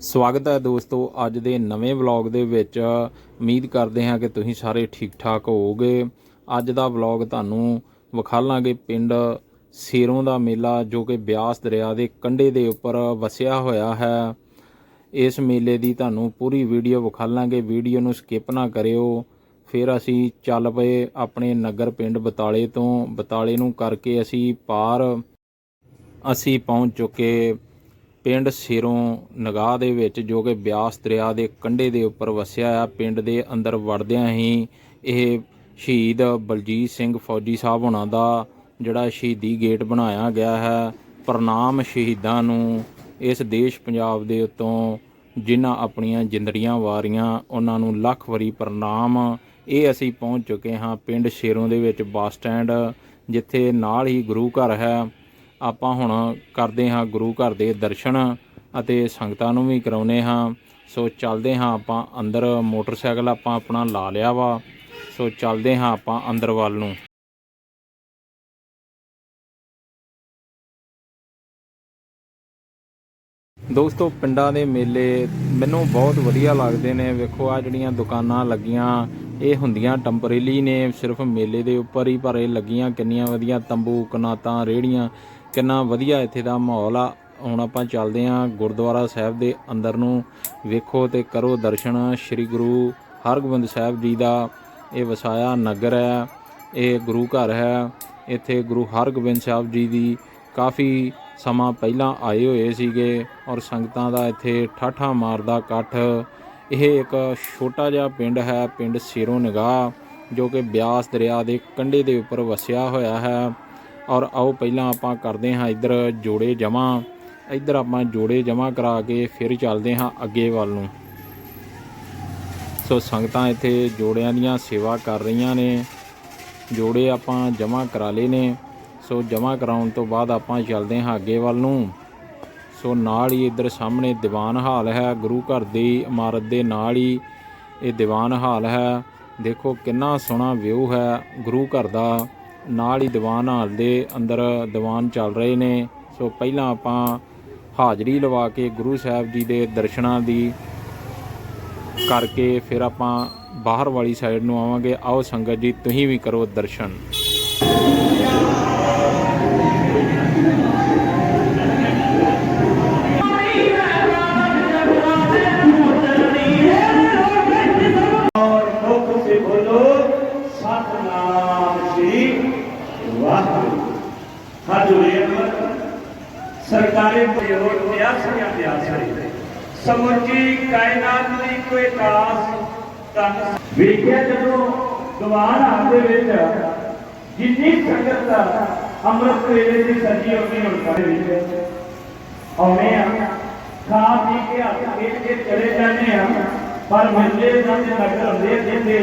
ਸਵਾਗਤ ਹੈ ਦੋਸਤੋ, ਅੱਜ ਦੇ ਨਵੇਂ ਵਲੌਗ ਦੇ ਵਿੱਚ। ਉਮੀਦ ਕਰਦੇ ਹਾਂ ਕਿ ਤੁਸੀਂ ਸਾਰੇ ਠੀਕ ਠਾਕ ਹੋਵੋਗੇ। ਅੱਜ ਦਾ ਵਲੌਗ ਤੁਹਾਨੂੰ ਵਿਖਾਲਾਂਗੇ ਪਿੰਡ ਸੇਰੋਂ ਦਾ ਮੇਲਾ, ਜੋ ਕਿ ਬਿਆਸ ਦਰਿਆ ਦੇ ਕੰਢੇ ਦੇ ਉੱਪਰ ਵਸਿਆ ਹੋਇਆ ਹੈ। ਇਸ ਮੇਲੇ ਦੀ ਤੁਹਾਨੂੰ ਪੂਰੀ ਵੀਡੀਓ ਵਿਖਾਲਾਂਗੇ ਵੀਡੀਓ ਨੂੰ ਸਕਿਪ ਨਾ ਕਰਿਓ। ਫਿਰ ਅਸੀਂ ਚੱਲ ਪਏ ਆਪਣੇ ਨਗਰ ਪਿੰਡ ਬਤਾਲੇ ਤੋਂ। ਬਤਾਲੇ ਨੂੰ ਕਰਕੇ ਅਸੀਂ ਪਾਰ ਅਸੀਂ ਪਹੁੰਚ ਚੁੱਕੇ। ਪਿੰਡ ਸਿਰੋਂ ਨਗਾਹ ਦੇ ਵਿੱਚ ਜੋ ਕਿ ਬਿਆਸ ਦਰਿਆ ਦੇ ਕੰਢੇ ਦੇ ਉੱਪਰ ਵਸਿਆ ਆ, ਪਿੰਡ ਦੇ ਅੰਦਰ ਵੜਦਿਆਂ ਹੀ ਇਹ ਸ਼ਹੀਦ ਬਲਜੀਤ ਸਿੰਘ ਫੌਜੀ ਸਾਹਿਬ ਹੋਣਾ ਦਾ ਜਿਹੜਾ ਸ਼ਹੀਦੀ ਗੇਟ ਬਣਾਇਆ ਗਿਆ ਹੈ। ਪ੍ਰਣਾਮ ਸ਼ਹੀਦਾਂ ਨੂੰ ਇਸ ਦੇਸ਼ ਪੰਜਾਬ ਦੇ ਉੱਤੋਂ ਜਿਨ੍ਹਾਂ ਆਪਣੀਆਂ ਜਿੰਦੜੀਆਂ ਵਾਰੀਆਂ, ਉਹਨਾਂ ਨੂੰ ਲੱਖ ਵਾਰੀ ਪ੍ਰਣਾਮ। ਇਹ ਅਸੀਂ ਪਹੁੰਚ ਚੁੱਕੇ ਹਾਂ ਪਿੰਡ ਸ਼ੇਰੋਂ ਦੇ ਵਿੱਚ ਬੱਸ ਸਟੈਂਡ, ਜਿੱਥੇ ਨਾਲ ਹੀ ਗੁਰੂ ਘਰ ਹੈ। ਆਪਾਂ ਹੁਣ ਕਰਦੇ ਹਾਂ ਗੁਰੂ ਘਰ ਦੇ ਦਰਸ਼ਨ ਅਤੇ ਸੰਗਤਾਂ ਨੂੰ ਵੀ ਕਰਾਉਨੇ ਹਾਂ। ਸੋ ਚੱਲਦੇ ਹਾਂ ਆਪਾਂ ਅੰਦਰ, ਮੋਟਰਸਾਈਕਲ ਆਪਾਂ ਆਪਣਾ ਲਾ ਲਿਆ ਵਾ। ਸੋ ਚੱਲਦੇ ਹਾਂ ਆਪਾਂ ਅੰਦਰ ਵੱਲ ਨੂੰ। ਦੋਸਤੋ, ਪਿੰਡਾਂ ਦੇ ਮੇਲੇ ਮੈਨੂੰ ਬਹੁਤ ਵਧੀਆ ਲੱਗਦੇ ਨੇ। ਵੇਖੋ ਆ ਜਿਹੜੀਆਂ ਦੁਕਾਨਾਂ ਲੱਗੀਆਂ, ਇਹ ਹੁੰਦੀਆਂ ਟੈਂਪਰੇਰੀ ਨੇ। ਸਿਰਫ ਮੇਲੇ ਦੇ ਉੱਪਰ ਹੀ ਪਰ ਇਹ ਲੱਗੀਆਂ। ਕਿੰਨੀਆਂ ਵਧੀਆ ਤੰਬੂ, ਕਨਾਤਾਂ ਰੇੜੀਆਂ ਕਿੰਨਾ ਵਧੀਆ ਇੱਥੇ ਦਾ ਮਾਹੌਲ ਆ। ਹੁਣ ਆਪਾਂ ਚੱਲਦੇ ਆਂ ਗੁਰਦੁਆਰਾ ਸਾਹਿਬ ਦੇ ਅੰਦਰ ਨੂੰ। ਵੇਖੋ ਤੇ ਕਰੋ ਦਰਸ਼ਨ। ਸ੍ਰੀ ਗੁਰੂ ਹਰਗੋਬਿੰਦ ਸਾਹਿਬ ਜੀ ਦਾ ਇਹ ਵਸਾਇਆ ਨਗਰ ਹੈ। ਇਹ ਗੁਰੂ ਘਰ ਹੈ। ਇੱਥੇ ਗੁਰੂ ਹਰਗੋਬਿੰਦ ਸਾਹਿਬ ਜੀ ਦੀ ਕਾਫੀ ਸਮਾਂ ਪਹਿਲਾਂ ਆਏ ਹੋਏ ਸੀਗੇ ਔਰ ਸੰਗਤਾਂ ਦਾ ਇੱਥੇ ਠਾਠਾ ਮਾਰਦਾ ਇਕੱਠ। ਇਹ ਇੱਕ ਛੋਟਾ ਜਿਹਾ ਪਿੰਡ ਹੈ, ਪਿੰਡ ਸਿਰੋਂ ਨਿਗਾਹ ਜੋ ਕਿ ਬਿਆਸ ਦਰਿਆ ਦੇ ਕੰਢੇ ਦੇ ਉੱਪਰ ਵਸਿਆ ਹੋਇਆ ਹੈ। ਔਰ ਆਓ ਪਹਿਲਾਂ ਆਪਾਂ ਕਰਦੇ ਹਾਂ ਇੱਧਰ ਜੋੜੇ ਜਮਾ ਇੱਧਰ ਆਪਾਂ ਜੋੜੇ ਜਮਾ ਕਰਾ ਕੇ ਫਿਰ ਚੱਲਦੇ ਹਾਂ ਅੱਗੇ ਵੱਲ ਨੂੰ। ਸੋ ਸੰਗਤਾਂ ਇੱਥੇ ਜੋੜਿਆਂ ਦੀਆਂ ਸੇਵਾ ਕਰ ਰਹੀਆਂ ਨੇ। ਜੋੜੇ ਆਪਾਂ ਜਮਾ ਕਰਾ ਲਏ ਨੇ। ਸੋ ਜਮਾ ਕਰਾਉਣ ਤੋਂ ਬਾਅਦ ਆਪਾਂ ਚੱਲਦੇ ਹਾਂ ਅੱਗੇ ਵੱਲ ਨੂੰ। ਸੋ ਨਾਲ ਹੀ ਇੱਧਰ ਸਾਹਮਣੇ ਦੀਵਾਨ ਹਾਲ ਹੈ। ਗੁਰੂ ਘਰ ਦੀ ਇਮਾਰਤ ਦੇ ਨਾਲ ਹੀ ਇਹ ਦੀਵਾਨ ਹਾਲ ਹੈ। ਦੇਖੋ ਕਿੰਨਾ ਸੋਹਣਾ ਵਿਊ ਹੈ ਗੁਰੂ ਘਰ ਦਾ। ਨਾਲ ਹੀ ਦੀਵਾਨ ਹਾਲ ਦੇ ਅੰਦਰ ਦੀਵਾਨ ਚੱਲ ਰਹੇ ਨੇ। ਸੋ ਪਹਿਲਾਂ ਆਪਾਂ ਹਾਜ਼ਰੀ ਲਵਾ ਕੇ ਗੁਰੂ ਸਾਹਿਬ ਜੀ ਦੇ ਦਰਸ਼ਨਾਂ ਦੀ ਕਰਕੇ ਫਿਰ ਆਪਾਂ ਬਾਹਰ ਵਾਲੀ ਸਾਈਡ ਨੂੰ ਆਵਾਂਗੇ। ਆਓ ਸੰਗਤ ਜੀ, ਤੁਸੀਂ ਵੀ ਕਰੋ ਦਰਸ਼ਨ। ਜੁਲੇਬ ਸਰਕਾਰੇ ਬਯੋਰ ਪਿਆਸ ਜਾਂ ਪਿਆਸ ਸਮੁੱਚੀ ਕਾਇਨਾਤ ਦੀ ਕੋਈ ਕਾਸ ਤਨ ਵੇਖਿਆ ਜਦੋਂ ਦਵਾਰ ਆਦੇ ਵਿੱਚ ਜਿੰਨੀ ਸੰਗਤ ਦਾ ਅੰਮ੍ਰਿਤ ਵੇਲੇ ਦੀ ਸੱਜੀ ਹੋਣੀ ਹੁੰਦਾ ਦੇ ਵਿੱਚ ਆਉਣੇ ਆ। ਖਾ ਪੀ ਕੇ ਹੱਥ ਖੇਡ ਕੇ ਚਲੇ ਜਾਂਦੇ ਆ। ਪਰ ਮੰਦੇ ਦਾ ਤੇ ਨਗਰ ਦੇ ਦਿੰਦੇ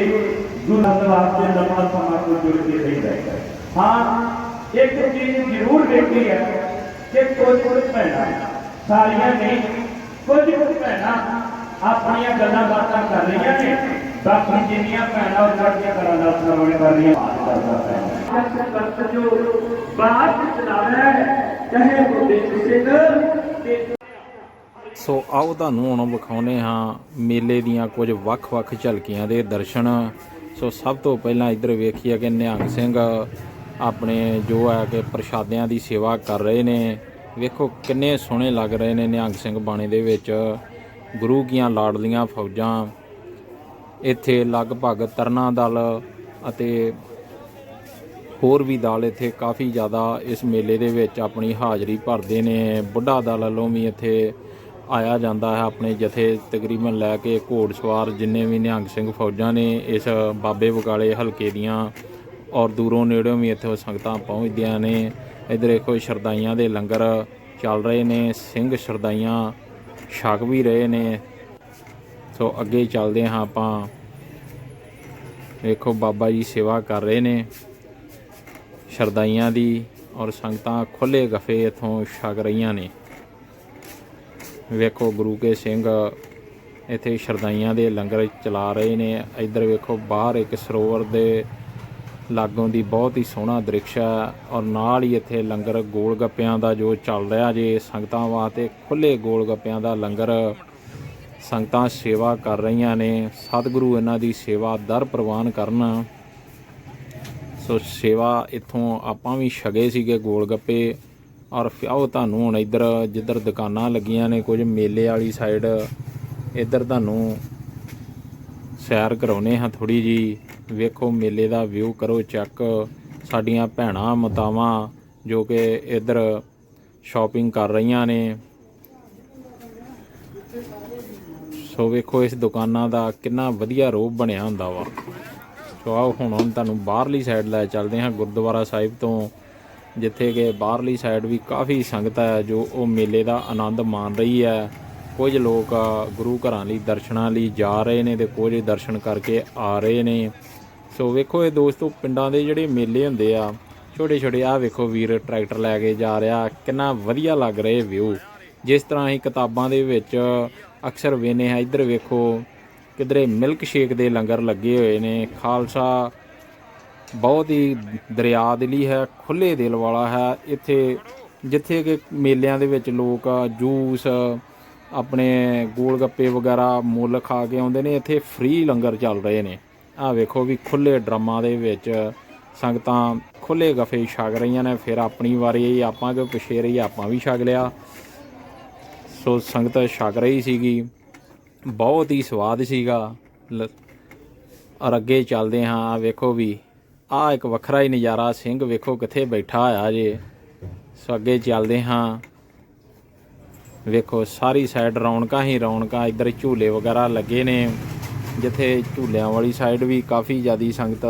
ਗੁਰੂ ਨਾਨਕ ਵਾਸਤੇ ਲੰਮਾ ਸਮਾਂ ਕੋ ਜੁੜ ਕੇ ਰਹਿੰਦਾ। ਹਾਂ ਇੱਕ ਚੀਜ਼ ਜ਼ਰੂਰ ਵੇਖੀ ਹੈ ਕਿ ਕੁਝ ਕੁਝ ਭੈਣਾਂ, ਸਾਰੀਆਂ ਨਹੀਂ, ਕੁਝ ਕੁਝ ਭੈਣਾਂ ਆਪਣੀਆਂ ਗੱਲਾਂ ਬਾਤਾਂ ਕਰ ਰਹੀਆਂ ਨੇ, ਬਾਕੀ ਜਿੰਨੀਆਂ ਭੈਣਾਂ ਉਹ ਚੜ੍ਹਦੀਆਂ ਕਰਾਂ ਦਾ ਸਰਵਣ ਕਰ ਰਹੀਆਂ ਬਾਤ ਕਰਦਾ ਹੈ ਕਰਤ ਜੋ ਬਾਤ ਚਲਾਵੇ ਚਾਹੇ ਗੁਰਦੇਵ ਸਿੰਘ ਸੋ ਆਓ ਤੁਹਾਨੂੰ ਹੁਣ ਵਿਖਾਉਨੇ ਹਾਂ ਮੇਲੇ ਦੀਆਂ ਕੁਝ ਵੱਖ-ਵੱਖ ਝਲਕੀਆਂ ਦੇ ਦਰਸ਼ਨ। ਸੋ ਸਭ ਤੋਂ ਪਹਿਲਾਂ ਇੱਧਰ ਵੇਖੀਏ ਕਿ ਨਿਹੰਗ ਸਿੰਘ ਆਪਣੇ ਜੋ ਹੈ ਕਿ ਪ੍ਰਸ਼ਾਦਿਆਂ ਦੀ ਸੇਵਾ ਕਰ ਰਹੇ ਨੇ। ਵੇਖੋ ਕਿੰਨੇ ਸੋਹਣੇ ਲੱਗ ਰਹੇ ਨੇ ਨਿਹੰਗ ਸਿੰਘ ਬਾਣੇ ਦੇ ਵਿੱਚ। ਗੁਰੂ ਕੀਆਂ ਲਾਡਲੀਆਂ ਫੌਜਾਂ, ਇੱਥੇ ਲਗਭਗ ਤਰਨਾ ਦਲ ਅਤੇ ਹੋਰ ਵੀ ਦਲ ਇੱਥੇ ਕਾਫੀ ਜ਼ਿਆਦਾ ਇਸ ਮੇਲੇ ਦੇ ਵਿੱਚ ਆਪਣੀ ਹਾਜ਼ਰੀ ਭਰਦੇ ਨੇ। ਬੁੱਢਾ ਦਲ ਵੱਲੋਂ ਵੀ ਇੱਥੇ ਆਇਆ ਜਾਂਦਾ ਹੈ ਆਪਣੇ ਜਥੇ ਤਕਰੀਬਨ ਲੈ ਕੇ ਘੋੜ ਸਵਾਰ ਜਿੰਨੇ ਵੀ ਨਿਹੰਗ ਸਿੰਘ ਫੌਜਾਂ ਨੇ ਇਸ ਬਾਬੇ ਬਕਾਲੇ ਹਲਕੇ ਦੀਆਂ ਔਰ ਦੂਰੋਂ ਨੇੜਿਓਂ ਵੀ ਇੱਥੇ ਸੰਗਤਾਂ ਪਹੁੰਚਦੀਆਂ ਨੇ। ਇੱਧਰ ਦੇਖੋ ਸ਼ਰਦਾਈਆਂ ਦੇ ਲੰਗਰ ਚੱਲ ਰਹੇ ਨੇ। ਸਿੰਘ ਸ਼ਰਦਾਈਆਂ ਛਕ ਵੀ ਰਹੇ ਨੇ। ਸੋ ਅੱਗੇ ਚੱਲਦੇ ਹਾਂ ਆਪਾਂ। ਵੇਖੋ ਬਾਬਾ ਜੀ ਸੇਵਾ ਕਰ ਰਹੇ ਨੇ। ਸ਼ਰਦਾਈਆਂ ਦੀ ਔਰ ਸੰਗਤਾਂ ਖੁੱਲੇ ਗਫੇ ਇਥੋਂ ਛਕ ਰਹੀਆਂ ਨੇ। ਵੇਖੋ ਗੁਰੂ ਕੇ ਸਿੰਘ ਇੱਥੇ ਸ਼ਰਦਾਈਆਂ ਦੇ ਲੰਗਰ ਚਲਾ ਰਹੇ ਨੇ। ਇੱਧਰ ਵੇਖੋ ਬਾਹਰ ਇੱਕ ਸਰੋਵਰ ਦੇ ਲਾਗੋਂ ਦੀ ਬਹੁਤ ਹੀ ਸੋਹਣਾ ਦ੍ਰਿਸ਼ ਹੈ ਔਰ ਨਾਲ ਹੀ ਇੱਥੇ ਲੰਗਰ ਗੋਲ ਗੱਪਿਆਂ ਦਾ ਜੋ ਚੱਲ ਰਿਹਾ ਜੇ ਸੰਗਤਾਂ ਵਾਸਤੇ ਖੁੱਲੇ ਗੋਲ ਗੱਪਿਆਂ ਦਾ ਲੰਗਰ ਸੰਗਤਾਂ ਸੇਵਾ ਕਰ ਰਹੀਆਂ ਨੇ, ਸਤਿਗੁਰੂ ਇਹਨਾਂ ਦੀ ਸੇਵਾ ਦਰ ਪ੍ਰਵਾਨ ਕਰਨ। ਸੋ ਸੇਵਾ ਇੱਥੋਂ ਆਪਾਂ ਵੀ ਛਗੇ ਸੀਗੇ ਗੋਲ ਗੱਪੇ ਔਰ ਆਓ ਤੁਹਾਨੂੰ ਹੁਣ ਇੱਧਰ ਜਿੱਧਰ ਦੁਕਾਨਾਂ ਲੱਗੀਆਂ ਨੇ ਕੁਝ ਮੇਲੇ ਵਾਲੀ ਸਾਈਡ ਇੱਧਰ ਤੁਹਾਨੂੰ ਸੈਰ ਕਰਾਉਨੇ ਹਾਂ ਥੋੜੀ ਜੀ ਵੇਖੋ, ਮੇਲੇ ਦਾ ਵਿਊ ਕਰੋ, ਚੈੱਕ ਸਾਡੀਆਂ ਭੈਣਾਂ, ਮਤਾਵਾਂ ਜੋ ਕਿ ਇੱਧਰ ਸ਼ਾਪਿੰਗ ਕਰ ਰਹੀਆਂ ਨੇ। ਸੋ ਵੇਖੋ, ਇਸ ਦੁਕਾਨਾਂ ਦਾ ਕਿੰਨਾ ਵਧੀਆ ਰੂਪ ਬਣਿਆ ਹੁੰਦਾ ਵਾ। ਸੋ ਆਓ, ਹੁਣ ਹੁਣ ਤੁਹਾਨੂੰ ਬਾਹਰਲੀ ਸਾਈਡ ਲੈ ਚੱਲਦੇ ਹਾਂ, ਗੁਰਦੁਆਰਾ ਸਾਹਿਬ ਤੋਂ, ਜਿੱਥੇ ਕਿ ਬਾਹਰਲੀ ਸਾਈਡ ਵੀ ਕਾਫੀ ਸੰਗਤ ਹੈ, ਜੋ ਉਹ ਮੇਲੇ ਦਾ ਆਨੰਦ ਮਾਣ ਰਹੀ ਹੈ। ਕੁਝ ਲੋਕ ਗੁਰੂ ਘਰਾਂ ਲਈ ਦਰਸ਼ਨਾਂ ਲਈ ਜਾ ਰਹੇ ਨੇ ਤੇ ਕੁਝ ਦਰਸ਼ਨ ਕਰਕੇ ਆ ਰਹੇ ਨੇ। ਸੋ ਵੇਖੋ ਇਹ ਦੋਸਤੋ, ਪਿੰਡਾਂ ਦੇ ਜਿਹੜੇ ਮੇਲੇ ਹੁੰਦੇ ਆ ਛੋਟੇ ਛੋਟੇ ਆ ਵੇਖੋ ਵੀਰ ਟਰੈਕਟਰ ਲੈ ਕੇ ਜਾ ਰਿਹਾ, ਕਿੰਨਾ ਵਧੀਆ ਲੱਗ ਰਿਹਾ ਵਿਊ। ਜਿਸ ਤਰ੍ਹਾਂ ਅਸੀਂ ਕਿਤਾਬਾਂ ਦੇ ਵਿੱਚ ਅਕਸਰ ਵੇਨੇ ਆ ਇੱਧਰ ਵੇਖੋ ਕਿਧਰੇ ਮਿਲਕ ਸ਼ੇਕ ਦੇ ਲੰਗਰ ਲੱਗੇ ਹੋਏ ਨੇ। ਖਾਲਸਾ ਬਹੁਤ ਹੀ ਦਰਿਆ ਦਿਲੀ ਹੈ ਖੁੱਲੇ ਦਿਲ ਵਾਲਾ ਹੈ। ਇੱਥੇ ਜਿੱਥੇ ਕਿ ਮੇਲਿਆਂ ਦੇ ਵਿੱਚ ਲੋਕ ਜੂਸ, ਆਪਣੇ ਗੋਲ ਗੱਪੇ ਵਗੈਰਾ ਮੁੱਲ ਖਾ ਕੇ ਆਉਂਦੇ ਨੇ, ਇੱਥੇ ਫ੍ਰੀ ਲੰਗਰ ਚੱਲ ਰਹੇ ਨੇ। ਆਹ ਵੇਖੋ ਵੀ ਖੁੱਲੇ ਡਰਮਾਂ ਦੇ ਵਿੱਚ ਸੰਗਤਾਂ ਖੁੱਲੇ ਗਫੇ ਛਕ ਰਹੀਆਂ ਨੇ, ਫਿਰ ਆਪਣੀ ਵਾਰੀ ਆਈ, ਆਪਾਂ ਕਿ ਪਿਛੇ ਰਹੀ ਆਪਾਂ ਵੀ ਛਕ ਲਿਆ। ਸੋ ਸੰਗਤ ਛਕ ਰਹੀ ਸੀਗੀ, ਬਹੁਤ ਹੀ ਸਵਾਦ ਸੀਗਾ। ਲ- ਔਰ ਅੱਗੇ ਚੱਲਦੇ ਹਾਂ, ਆਹ ਵੇਖੋ ਵੀ ਆਹ ਇੱਕ ਵੱਖਰਾ ਹੀ ਨਜ਼ਾਰਾ, ਸਿੰਘ ਵੇਖੋ ਕਿੱਥੇ ਬੈਠਾ ਹੋਇਆ ਜੇ। ਸੋ ਅੱਗੇ ਚੱਲਦੇ ਹਾਂ। ਵੇਖੋ ਸਾਰੀ ਸਾਈਡ ਰੌਣਕਾਂ ਹੀ ਰੌਣਕਾਂ, ਇੱਧਰ ਝੂਲੇ ਵਗੈਰਾ ਲੱਗੇ ਨੇ। ਜਿੱਥੇ ਝੂਲਿਆਂ ਵਾਲੀ ਸਾਈਡ ਵੀ ਕਾਫੀ ਜ਼ਿਆਦੀ ਸੰਗਤ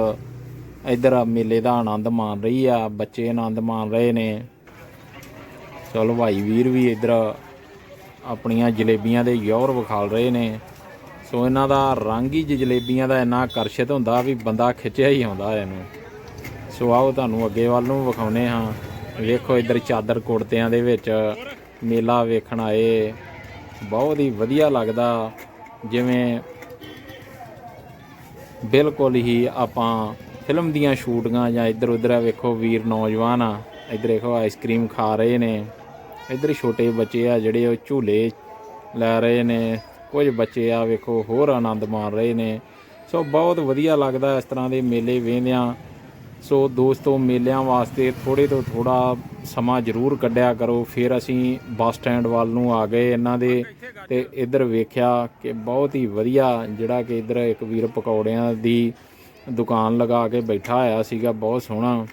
ਇੱਧਰ ਮੇਲੇ ਦਾ ਆਨੰਦ ਮਾਣ ਰਹੀ ਆ, ਬੱਚੇ ਆਨੰਦ ਮਾਣ ਰਹੇ ਨੇ। ਚਲੋ ਭਾਈ ਵੀਰ ਵੀ ਇੱਧਰ ਆਪਣੀਆਂ ਜਲੇਬੀਆਂ ਦੇ ਯੌਰ ਵਿਖਾਲ ਰਹੇ ਨੇ। ਸੋ ਇਹਨਾਂ ਦਾ ਰੰਗ ਹੀ ਜਲੇਬੀਆਂ ਦਾ ਇੰਨਾ ਆਕਰਸ਼ਿਤ ਹੁੰਦਾ ਵੀ ਬੰਦਾ ਖਿੱਚਿਆ ਹੀ ਆਉਂਦਾ ਇਹਨੂੰ। ਸੋ ਆਓ ਤੁਹਾਨੂੰ ਅੱਗੇ ਵੱਲ ਨੂੰ ਵਿਖਾਉਨੇ ਹਾਂ। ਵੇਖੋ ਇੱਧਰ ਚਾਦਰ ਕੁੜਤਿਆਂ ਦੇ ਵਿੱਚ ਮੇਲਾ ਵੇਖਣ ਆਏ। ਬਹੁਤ ਹੀ ਵਧੀਆ ਲੱਗਦਾ ਜਿਵੇਂ ਬਿਲਕੁਲ ਹੀ ਆਪਾਂ ਫਿਲਮ ਦੀਆਂ ਸ਼ੂਟਿੰਗਾਂ ਜਾਂ ਇੱਧਰ ਉੱਧਰ ਆ ਵੇਖੋ ਵੀਰ ਨੌਜਵਾਨ ਆ, ਇੱਧਰ ਵੇਖੋ ਆਈਸਕ੍ਰੀਮ ਖਾ ਰਹੇ ਨੇ, ਇੱਧਰ ਛੋਟੇ ਬੱਚੇ ਆ ਜਿਹੜੇ ਉਹ ਝੂਲੇ ਲੈ ਰਹੇ ਨੇ, ਕੁਝ ਬੱਚੇ ਆ ਵੇਖੋ ਹੋਰ ਆਨੰਦ ਮਾਣ ਰਹੇ ਨੇ। ਸੋ ਬਹੁਤ ਵਧੀਆ ਲੱਗਦਾ ਇਸ ਤਰ੍ਹਾਂ ਦੇ ਮੇਲੇ ਵੇਖਦਿਆਂ। ਸੋ ਦੋਸਤੋ ਮੇਲਿਆਂ ਵਾਸਤੇ ਥੋੜੇ ਤੋਂ ਥੋੜਾ ਸਮਾਂ ਜ਼ਰੂਰ ਕੱਢਿਆ ਕਰੋ। ਫਿਰ ਅਸੀਂ ਬੱਸ ਸਟੈਂਡ ਵੱਲ ਨੂੰ ਆ ਗਏ ਇਹਨਾਂ ਦੇ ਤੇ ਇੱਧਰ ਵੇਖਿਆ ਕਿ ਬਹੁਤ ਹੀ ਵਧੀਆ ਜਿਹੜਾ ਕਿ ਇੱਧਰ ਇੱਕ ਵੀਰ ਪਕੌੜਿਆਂ ਦੀ ਦੁਕਾਨ ਲਗਾ ਕੇ ਬੈਠਾ ਹੋਇਆ ਸੀਗਾ ਬਹੁਤ ਸੋਹਣਾ।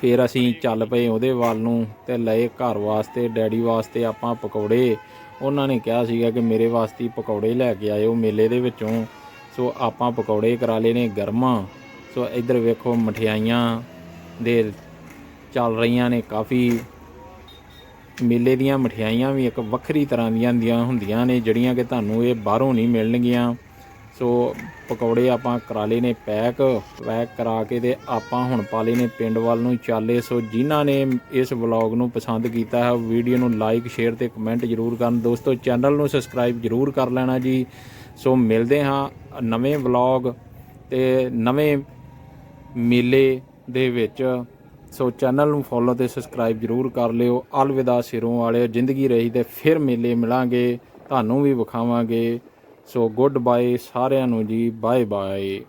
ਫਿਰ ਅਸੀਂ ਚੱਲ ਪਏ ਉਹਦੇ ਵੱਲ ਨੂੰ ਤੇ ਲਏ ਘਰ ਵਾਸਤੇ ਡੈਡੀ ਵਾਸਤੇ ਆਪਾਂ ਪਕੌੜੇ। ਉਹਨਾਂ ਨੇ ਕਿਹਾ ਸੀਗਾ ਕਿ ਮੇਰੇ ਵਾਸਤੇ ਪਕੌੜੇ ਲੈ ਕੇ ਆਇਓ ਮੇਲੇ ਦੇ ਵਿੱਚੋਂ। ਸੋ ਆਪਾਂ ਪਕੌੜੇ ਕਰਾ ਲਏ ਨੇ ਗਰਮਾ। ਸੋ ਇੱਧਰ ਵੇਖੋ ਮਠਿਆਈਆਂ ਦੇ ਚੱਲ ਰਹੀਆਂ ਨੇ ਕਾਫੀ। ਮੇਲੇ ਦੀਆਂ ਮਠਿਆਈਆਂ ਵੀ ਇੱਕ ਵੱਖਰੀ ਤਰ੍ਹਾਂ ਦੀਆਂ ਦੀਆਂ ਹੁੰਦੀਆਂ ਨੇ, ਜਿਹੜੀਆਂ ਕਿ ਤੁਹਾਨੂੰ ਇਹ ਬਾਹਰੋਂ ਨਹੀਂ ਮਿਲਣਗੀਆਂ। ਸੋ ਪਕੌੜੇ ਆਪਾਂ ਕਰਾ ਲਏ ਨੇ ਪੈਕ ਪੈਕ ਕਰਾ ਕੇ ਤੇ ਆਪਾਂ ਹੁਣ ਪਾ ਲਏ ਨੇ ਪਿੰਡ ਵੱਲ ਨੂੰ ਚਾਲੇ। ਸੋ ਜਿਨ੍ਹਾਂ ਨੇ ਇਸ ਵਲੌਗ ਨੂੰ ਪਸੰਦ ਕੀਤਾ ਹੈ, ਵੀਡੀਓ ਨੂੰ ਲਾਈਕ, ਸ਼ੇਅਰ ਤੇ ਕਮੈਂਟ ਜਰੂਰ ਕਰਨ। ਦੋਸਤੋ, ਚੈਨਲ ਨੂੰ ਸਬਸਕ੍ਰਾਈਬ ਜਰੂਰ ਕਰ ਲੈਣਾ ਜੀ। ਸੋ ਮਿਲਦੇ ਹਾਂ ਨਵੇਂ ਵਲੌਗ ਤੇ ਨਵੇਂ ਮੇਲੇ ਦੇ ਵਿੱਚ। ਸੋ ਚੈਨਲ ਨੂੰ ਫੋਲੋ ਤੇ ਸਬਸਕ੍ਰਾਈਬ ਜਰੂਰ ਕਰ ਲਿਓ। ਅਲਵਿਦਾ ਸਿਰੋਂ ਵਾਲੇ ਜ਼ਿੰਦਗੀ ਰਹੀ ਤੇ ਫਿਰ ਮੇਲੇ ਮਿਲਾਂਗੇ। ਤੁਹਾਨੂੰ ਵੀ ਵਿਖਾਵਾਂਗੇ। ਸੋ ਗੁੱਡ ਬਾਏ ਸਾਰਿਆਂ ਨੂੰ ਜੀ ਬਾਏ ਬਾਏ